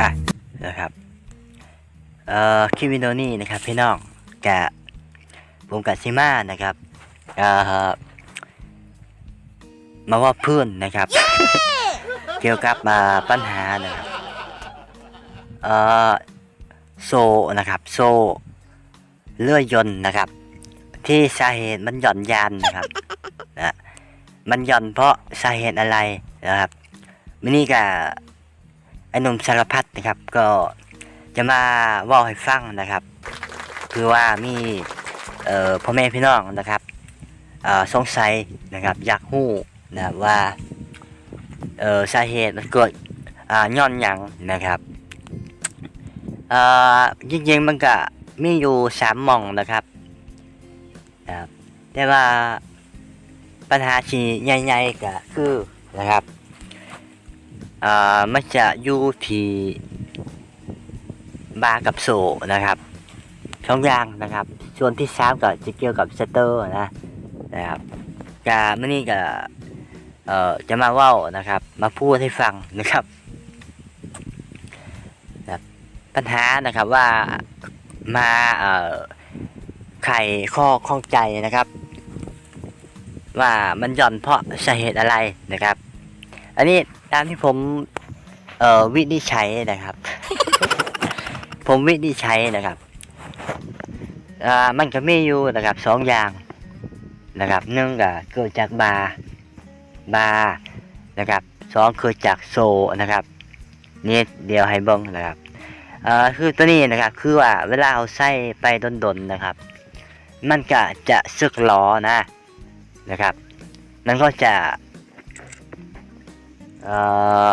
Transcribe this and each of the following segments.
อะนะครับเอ่อคลิปวิดีโอนี้นะครับพี่น้องกะผมกับซิมานะครับเอ่อมาว่าเพื่อนนะครับ เกี่ยวกับมาปัญหานะครับเอ่อโซนะครับ โซเลื่อยยนต์นะครับ ที่สาเหตุมันหย่อนยานนะครับนะมันหย่อนเพราะสาเหตุอะไรนะครับมินี่กับ ไอ้หนุ่มสารพัดนะครับ ก็จะมาว่าให้ฟังนะครับ คือว่ามีเอ่อพ่อแม่พี่น้องนะครับเอ่อสงสัยนะครับอยากหู้นะครับว่าเอ่อสาเหตุมันเกิดอ่าย้อนหยังนะครับเอ่อจริงๆมันก็มีอยู่สามหม่องนะครับนะครับแต่ว่าปัญหาที่ใหญ่ๆก็คือนะครับ อ่ามันจะอยู่ที่บากับโซนะครับช่องยางนะครับ ส่วนที่สามก็จะเกี่ยวกับสเตอร์นะนะครับกามื่อนี้ก็เอ่อจะมาว้านะครับ มาพูดให้ฟังนะครับนะครับปัญหานะครับว่ามาเอ่อไขข้อข้องใจนะครับ ว่ามันหย่อนเพราะสาเหตุอะไรนะครับ อันนี้ตามที่ผมเอ่อวินิจฉัยนะครับ ผมวินิจฉัยนะครับอ่ามันก็มีอยู่นะครับสองอย่างนะครับหนึ่งก็เกิดจากบาร์บาร์นะครับสองเกิดจากโซนะครับนี่เดียวให้เบิ้งนะครับเอ่อคือตัวนี้นะครับคือว่าเวลาเอาใส่ไปดนๆนะครับ มันก็จะสึกล้อนะนะครับมันก็จะ เอ่อ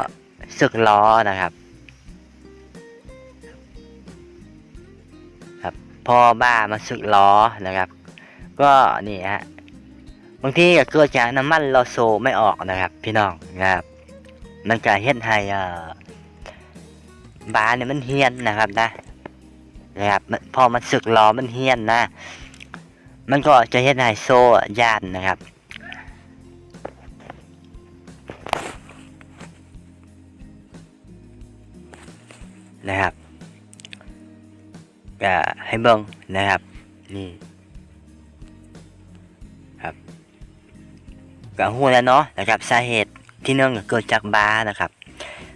สึกล้อนะครับ ครับพ่อบ้ามาสึกล้อนะครับ ก็นี่ฮะบางทีก็เกิดจากน้ำมันเราโซไม่ออกนะครับ พี่น้องนะครับมันก็เฮ็ดให้เอ่อบาเนี่ยมันเฮียนนะครับนะนะครับพอมันสึกล้อมันเฮียนนะ มันก็จะเฮ็ดให้โซ่ยานนะครับ นะครับก็ให้เบิ่งนะครับนี่ครับก็ฮู้แล้วเนาะนะครับสาเหตุที่หนึ่องเกิดจากบาร์นะครับ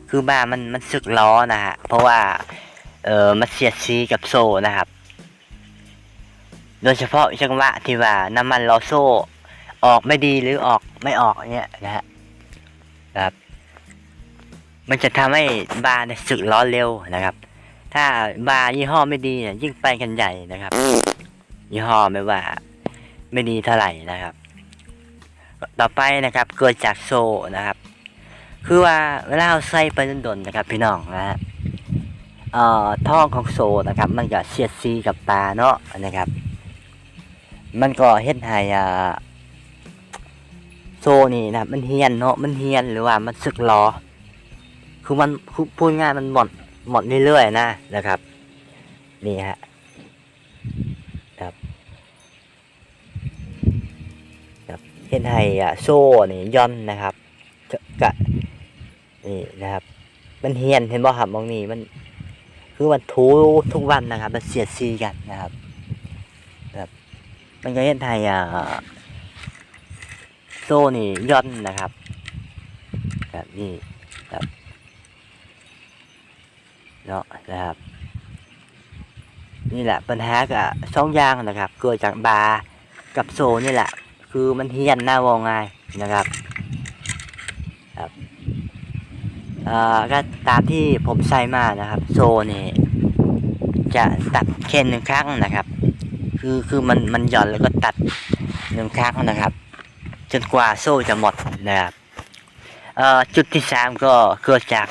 คือบาร์มันมันสึกล้อนะฮะเพราะว่าเออมันเสียดสีกับโซ่นะครับ โดยเฉพาะจังหวะที่ว่าน้ำมันล้อโซ่ออกไม่ดีหรือออกไม่ออกเนี่ยนะฮะครับ มันจะทำให้บาร์สึกล้อเร็วนะครับ ถ้าบาร์ยี่ห้อไม่ดีเนี่ยยิ่งไปกันใหญ่นะครับ ยี่ห้อไม่ว่า ไม่ดีเท่าไหร่นะครับ ต่อไปนะครับเกิดจากโซ่นะครับ คือว่าเวลาเราใส่ไปดนๆนะครับ พี่น้องนะฮะเอ่อท่องของโซนะครับ มันก็เสียดสีกับปลาเนาะนะครับ มันก็เฮ็ดให้อ่าโซนี่นะมันเฮียนเนาะมันเฮียนหรือว่ามันสึกล้อ คือมันพูดง่ายมันหมดหมดเรื่อยๆนะนะครับ นี่ฮะครับครับเห็นให้อะโซ่นี่ย่อนนะครับจะกะนี่นะครับ มันเฮียนเห็นบ่ครับมองนี่มัน คือมันทูทุกวันนะครับ มันเสียดสีกันนะครับครับมันก็เห็นให้อะโซ่นี่ย่อนนะครับแบบนี้ครับ เนาะนะครับ นี่แหละปัญหากับสองยางนะครับ เกิดจากบาร์กับโซนี่แหละ คือมันเฮียนหน้าวงง่ายนะครับครับก็ตามที่ผมใส่มานะครับ โซนี่จะตัดแค่หนึ่งครั้งนะครับ คือคือมันมันหย่อนแล้วก็ตัดหนึ่งครั้งนะครับ จนกว่าโซ่จะหมดนะครับจุดที่สามก็เกิดจาก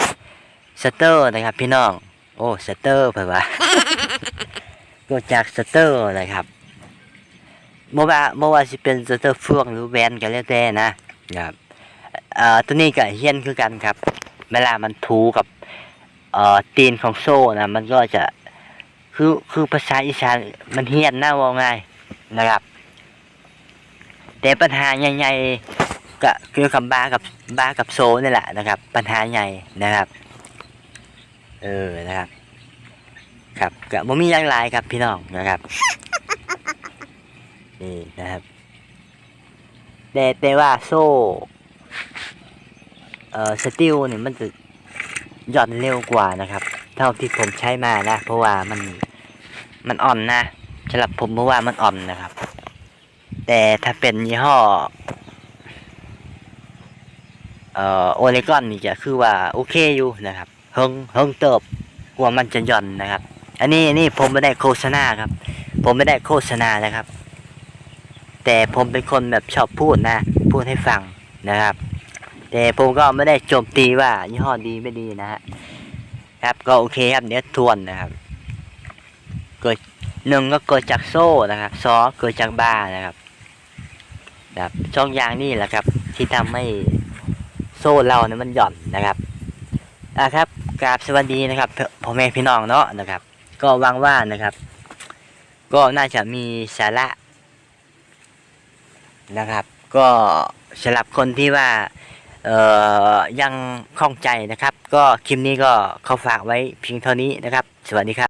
สเตอร์นะครับ พี่น้อง โอ้สเตอร์เผื่อว่ากิดจากสเตอร์นะครับเมื่อว่าเมื่อว่าสิเป็นสเตอร์เฟืองหรือแวนก็แล้วแต่นะครับเอ่อตัวนี้ก็เฮียนคือกันครับ เวลามันถูกับเอ่อตีนของโซ่นะมันก็จะคือคือภาษาอีสานมันเฮียนหน้าว่าง่ายนะครับ แต่ปัญหาใหญ่ๆก็เกี่ยวกับบากับบากับโซนี่แหละนะครับ ปัญหาใหญ่นะครับ เออนะครับ ครับก็บ่มีอย่างไรครับพี่น้องนะครับนี่นะครับแต่แต่ว่าโซ่เอ่อสติลเนี่ยมันจะหย่อนเร็วกว่านะครับ เท่าที่ผมใช้มานะ เพราะว่ามันมันอ่อนนะสำหรับผมเพราะว่ามันอ่อนนะครับ แต่ถ้าเป็นยี่ห้อเอ่อโอเลกอนนี่จะคือว่าโอเคอยู่นะครับ เฮงเฮงเติบกว่ามันจะหย่อนนะครับ อันนี้นี่ผมไม่ได้โฆษณาครับ ผมไม่ได้โฆษณานะครับ แต่ผมเป็นคนแบบชอบพูดนะ พูดให้ฟังนะครับ แต่ผมก็ไม่ได้โจมตีว่ายี่ห้อดีไม่ดีนะฮะครับก็โอเคครับเดี๋ยวทวนนะครับ เกิดหนึ่งก็เกิดจากโซ่นะครับสองเกิดจากบ้านะครับแบบช่องยางนี่แหละครับ ที่ทำให้โซ่เราเนี่ยมันหย่อนนะครับอะครับ กราบสวัสดีนะครับพ่อแม่พี่น้องเนาะนะครับ ก็หวังว่านะครับ ก็น่าจะมีสาระนะครับ ก็สำหรับคนที่ว่าเอ่อยังข้องใจนะครับ ก็คลิปนี้ก็เขาฝากไว้เพียงเท่านี้นะครับ สวัสดีครับ